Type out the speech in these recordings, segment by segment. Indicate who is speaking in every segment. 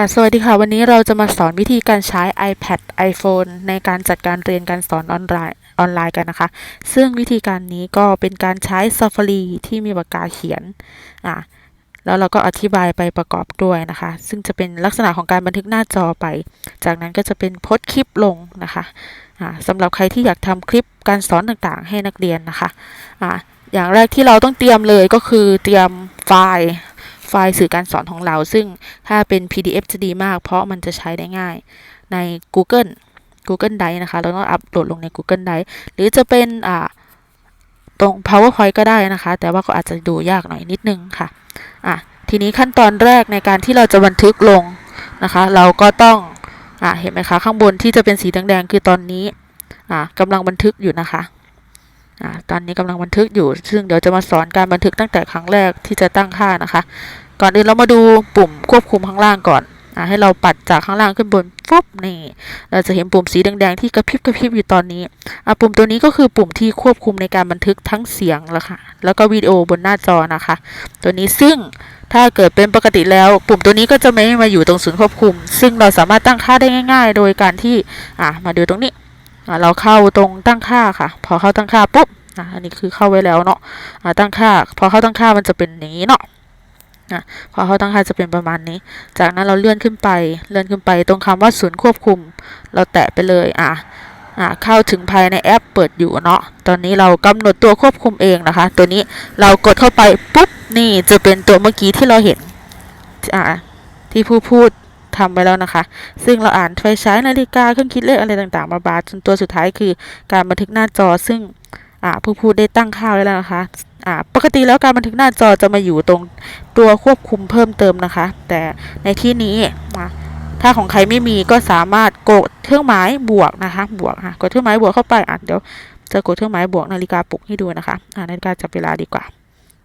Speaker 1: ค่ะ สวัสดีค่ะ วันนี้เราจะมาสอนวิธีการใช้ iPad iPhone ในการจัดการเรียนการสอนออนไลน์ออนไลน์กันนะคะ ซึ่งวิธีการนี้ก็เป็นการใช้ Safari ที่มีปากกาเขียนอะแล้วเราก็อธิบายไปประกอบด้วยนะคะ ซึ่งจะเป็นลักษณะของการบันทึกหน้าจอไป จากนั้นก็จะเป็นโพสคลิปลงนะคะอ่าสำหรับใครที่อยากทำคลิปการสอนต่างๆ ให้นักเรียนนะคะอ่าอย่างแรกที่เราต้องเตรียมเลยก็คือเตรียมไฟล์ ไฟล์สื่อการสอนของเรา ซึ่งถ้าเป็น PDF จะดีมาก เพราะมันจะใช้ได้ง่ายใน Google Google Drive นะคะ เราต้องอัปโหลดลงใน Google Drive หรือจะเป็นอ่าตรง PowerPoint ก็ได้นะคะ แต่ว่าก็อาจจะดูยากหน่อยนิดนึงค่ะอะทีนี้ขั้นตอนแรกในการที่เราจะบันทึกลงนะคะ เราก็ต้องอะเห็นไหมคะ ข้างบนที่จะเป็นสีแดงๆคือตอนนี้อะกำลังบันทึกอยู่นะคะ อ่าตอนนี้กำลังบันทึกอยู่ ซึ่งเดี๋ยวจะมาสอนการบันทึกตั้งแต่ครั้งแรกที่จะตั้งค่านะคะ ก่อนอื่นเรามาดูปุ่มควบคุมข้างล่างก่อนอ่าให้เราปัดจากข้างล่างขึ้นบนฟุบนี่เราจะเห็นปุ่มสีแดงๆที่กระพริบกระพริบอยู่ตอนนี้อ่าปุ่มตัวนี้ก็คือปุ่มที่ควบคุมในการบันทึกทั้งเสียงแล้วค่ะแล้วก็วิดีโอบนหน้าจอนะคะ ตัวนี้ซึ่งถ้าเกิดเป็นปกติแล้ว ปุ่มตัวนี้ก็จะไม่มาอยู่ตรงศูนย์ควบคุม ซึ่งเราสามารถตั้งค่าได้ง่าย ๆ โดยการที่อ่ามาดูตรงนี้ เราเข้าตรงตั้งค่าค่ะ พอเข้าตั้งค่าปุ๊บอะอันนี้คือเข้าไว้แล้วเนาะอ่าตั้งค่า พอเข้าตั้งค่ามันจะเป็นอย่างนี้เนาะอะพอเข้าตั้งค่าจะเป็นประมาณนี้ จากนั้นเราเลื่อนขึ้นไป เลื่อนขึ้นไปตรงคำว่าศูนย์ควบคุม เราแตะไปเลย อะ อ่าเข้าถึงภายในแอปเปิดอยู่เนาะ ตอนนี้เรากำหนดตัวควบคุมเองนะคะ ตัวนี้เรากดเข้าไปปุ๊บ นี่จะเป็นตัวเมื่อกี้ที่เราเห็น อ่าที่ผู้พูด ทำไปแล้วนะคะ ซึ่งเราอ่านไฟฉายนาฬิกาเครื่องคิดเลขอะไรต่างๆ มาบาจนตัวสุดท้ายคือการบันทึกหน้าจอซึ่งผู้พูดได้ตั้งค่าไว้แล้วนะคะปกติแล้วการบันทึกหน้าจอจะมาอยู่ตรงตัวควบคุมเพิ่มเติมนะคะ แต่ในที่นี้ถ้าของใครไม่มีก็สามารถกดเครื่องหมายบวกนะคะ บวกค่ะกดเครื่องหมายบวกเข้าไปอะเดี๋ยวจะกดเครื่องหมายบวกนาฬิกาปลุกให้ดูนะคะนาฬิกาจับเวลาดีกว่า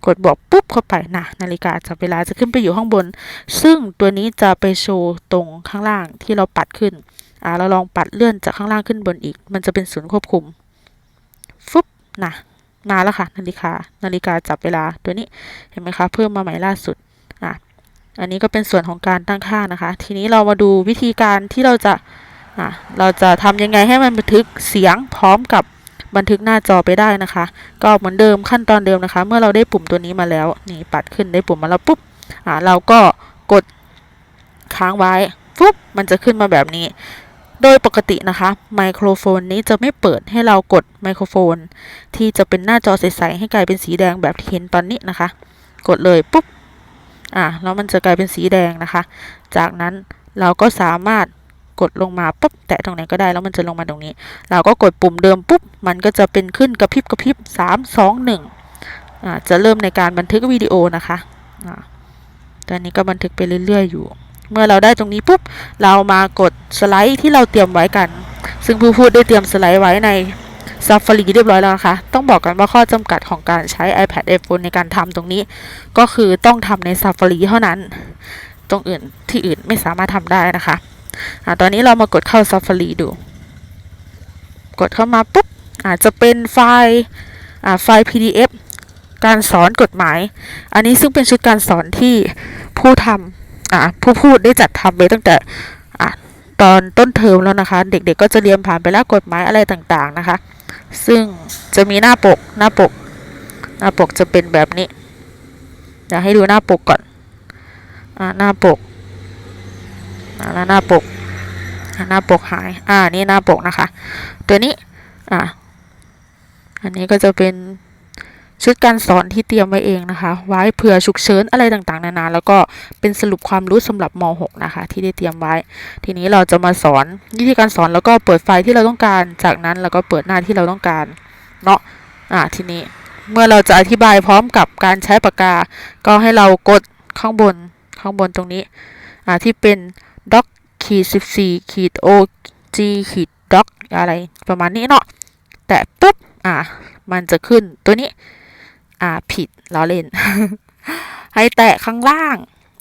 Speaker 1: กดบวกปุ๊บเข้าไปนะนาฬิกาจับเวลาจะขึ้นไปอยู่ข้างบน ซึ่งตัวนี้จะไปโชว์ตรงข้างล่างที่เราปัดขึ้นอ่าเราลองปัดเลื่อนจากข้างล่างขึ้นบนอีก มันจะเป็นศูนย์ควบคุมฟึบนะมาแล้วค่ะ นาฬิกา นาฬิกาจับเวลาตัวนี้เห็นไหมคะเพิ่มมาใหม่ล่าสุดอะอันนี้ก็เป็นส่วนของการตั้งค่านะคะ ทีนี้เรามาดูวิธีการที่เราจะอะเราจะทำยังไงให้มันบันทึกเสียงพร้อมกับ บันทึกหน้าจอไปได้นะคะ ก็เหมือนเดิมขั้นตอนเดิมนะคะ เมื่อเราได้ปุ่มตัวนี้มาแล้วนี่ปัดขึ้นได้ปุ่มมาแล้วปุ๊บอ่าเราก็กดค้างไว้ปุ๊บมันจะขึ้นมาแบบนี้ โดยปกตินะคะไมโครโฟนนี้จะไม่เปิดให้เรากดไมโครโฟน ที่จะเป็นหน้าจอใสๆให้กลายเป็นสีแดงแบบที่เห็นตอนนี้นะคะ กดเลยปุ๊บอ่าแล้วมันจะกลายเป็นสีแดงนะคะ จากนั้นเราก็สามารถ กดลงมาปุ๊บแตะตรงไหนก็ได้แล้วมันจะลงมาตรงนี้ เราก็กดปุ่มเดิมปุ๊บมันก็จะเป็นขึ้นกระพริบกระพริบสามสองหนึ่งอ่าจะเริ่มในการบันทึกวิดีโอนะคะอ่าตอนนี้ก็บันทึกไปเรื่อยๆอยู่ เมื่อเราได้ตรงนี้ปุ๊บเรามากดสไลด์ที่เราเตรียมไว้กัน ซึ่งผู้พูดได้เตรียมสไลด์ไว้ใน Safari เรียบร้อยแล้วนะคะ ต้องบอกกันว่าข้อจำกัดของการใช้ iPad iPhone ในการทำตรงนี้ ก็คือต้องทำใน Safari เท่านั้น ตรงอื่นที่อื่นไม่สามารถทำได้นะคะ อ่าตอนนี้เรามากดเข้า Safari ดู กดเข้ามาปุ๊บอาจจะเป็นไฟล์ไฟล์ PDF การสอนกฎหมาย อันนี้ซึ่งเป็นชุดการสอนที่ผู้ทำผู้พูดได้จัดทำไว้ตั้งแต่ตอนต้นเทอมแล้วนะคะ เด็กๆก็จะเรียนผ่านไปแล้วกฎหมายอะไรต่างๆนะคะ ซึ่งจะมีหน้าปกหน้าปก หน้าปกจะเป็นแบบนี้เดี๋ยวให้ดูหน้าปกก่อนอหน้าปก แล้วหน้าปก หน้าปกหาย อ่า นี่หน้าปกนะคะ ตัวนี้ อ่า อันนี้ก็จะเป็นชุดการสอนที่เตรียมไว้เองนะคะ ไว้เผื่อฉุกเฉินอะไรต่างๆ นานา แล้วก็เป็นสรุปความรู้สำหรับม .6 นะคะ ที่ได้เตรียมไว้ ทีนี้เราจะมาสอนวิธีการสอนแล้วก็เปิดไฟล์ที่เราต้องการ จากนั้นเราก็เปิดหน้าที่เราต้องการเนาะ อ่า ทีนี้เมื่อเราจะอธิบายพร้อมกับการใช้ปากกา ก็ให้เรากดข้างบนข้างบนตรงนี้ อ่า ที่เป็น doc ขีด14ขีด o g ขีด doc อะไรประมาณนี้เนาะแต่ปุ๊บอ่ามันจะขึ้นตัวนี้ อ่าผิดล้อเล่น ให้แตะข้างล่าง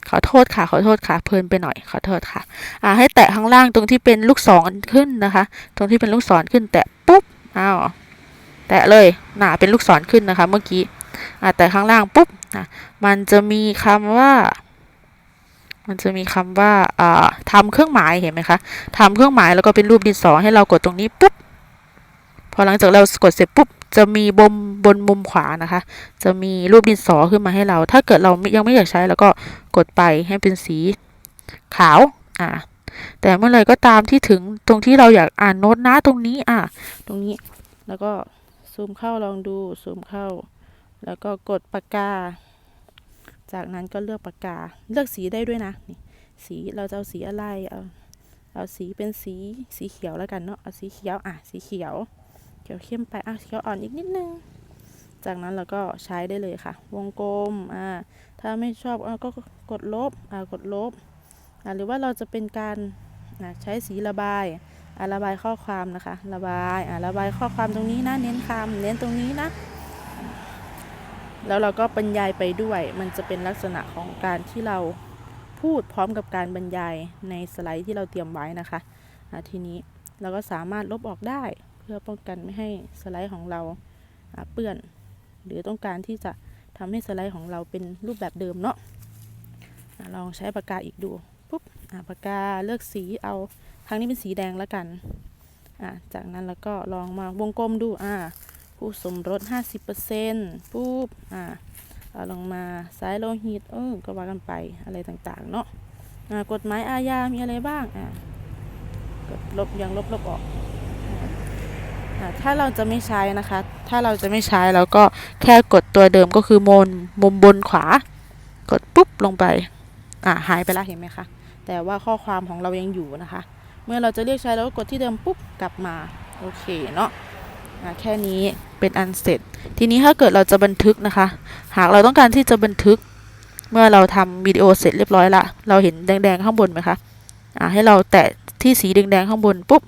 Speaker 1: ขอโทษค่ะ ขอโทษค่ะ เพลินไปหน่อย ขอโทษค่ะ อ่า ให้แตะข้างล่างตรงที่เป็นลูกศรขึ้นนะคะ ตรงที่เป็นลูกศรขึ้น แตะปุ๊บอ้าวแตะเลยน่ะเป็นลูกศรขึ้นนะคะ เมื่อกี้อ่าแตะข้างล่างปุ๊บอะมันจะมีคำว่า มันจะมีคำว่าอ่าทำเครื่องหมายเห็นไหมคะทำเครื่องหมายแล้วก็เป็นรูปดินสอให้เรากดตรงนี้ปุ๊บพอหลังจากเรากดเสร็จปุ๊บจะมีบนบนมุมขวานะคะ จะมีรูปดินสอขึ้นมาให้เรา ถ้าเกิดเรายังไม่อยากใช้แล้วก็กดไปให้เป็นสีขาวอ่าแต่เมื่อไรก็ตามที่ถึงตรงที่เราอยากอ่านโน้ตนะตรงนี้อ่าตรงนี้แล้วก็ซูมเข้าลองดูซูมเข้า แล้วก็กดปากกา จากนั้นก็เลือกปากกา เลือกสีได้ด้วยนะนี่สีเราจะเอาสีอะไร เอาเอาสีเป็นสีสีเขียวแล้วกันเนาะ เอาสีเขียว อะ สีเขียว เขียวเข้มไป อะ เขียวอ่อนอีกนิดนึง จากนั้นเราก็ใช้ได้เลยค่ะ วงกลม อ่า ถ้าไม่ชอบอก็กดลบ อ่า กดลบ อ่าหรือว่าเราจะเป็นการนะใช้สีระบาย อ่าระบายข้อความนะคะ ระบาย อ่าระบายข้อความตรงนี้นะ เน้นคำเน้นตรงนี้นะ แล้วเราก็บรรยายไปด้วย มันจะเป็นลักษณะของการที่เราพูดพร้อมกับการบรรยายในสไลด์ที่เราเตรียมไว้นะคะทีนี้เราก็สามารถลบออกได้ เพื่อป้องกันไม่ให้สไลด์ของเราเปื้อน หรือต้องการที่จะทำให้สไลด์ของเราเป็นรูปแบบเดิมเนาะลองใช้ปากกาอีกดูปุ๊บปากกาเลือกสีเอาครั้งนี้เป็นสีแดงแล้วกัน จากนั้นแล้วก็ลองมาวงกลมดูอ่า ผู้สมรส 50%ปุ๊บอ่าเอาลงมาสายโลหิตเออก็ว่ากันไปอะไรต่างๆ เนาะอ่ากฎหมายอาญา มีอะไรบ้างอ่ากดลบยังลบลบออกอ่าถ้าเราจะไม่ใช้นะคะ ถ้าเราจะไม่ใช้เราก็แค่กดตัวเดิมก็คือมนมุมบนขวา กดปุ๊บลงไปอ่าหายไปล้วเห็นไหมคะแต่ว่าข้อความของเรายังอยู่นะคะ เมื่อเราจะเรียกใช้เราก็กดที่เดิมปุ๊บกลับมาโอเคเนาะ แค่นี้เป็นอันเสร็จ ทีนี้ถ้าเกิดเราจะบันทึกนะคะ หากเราต้องการที่จะบันทึก เมื่อเราทำวิดีโอเสร็จเรียบร้อยละ เราเห็นแดงๆข้างบนไหมคะ อ่าให้เราแตะที่สีแดงๆข้างบนปุ๊บ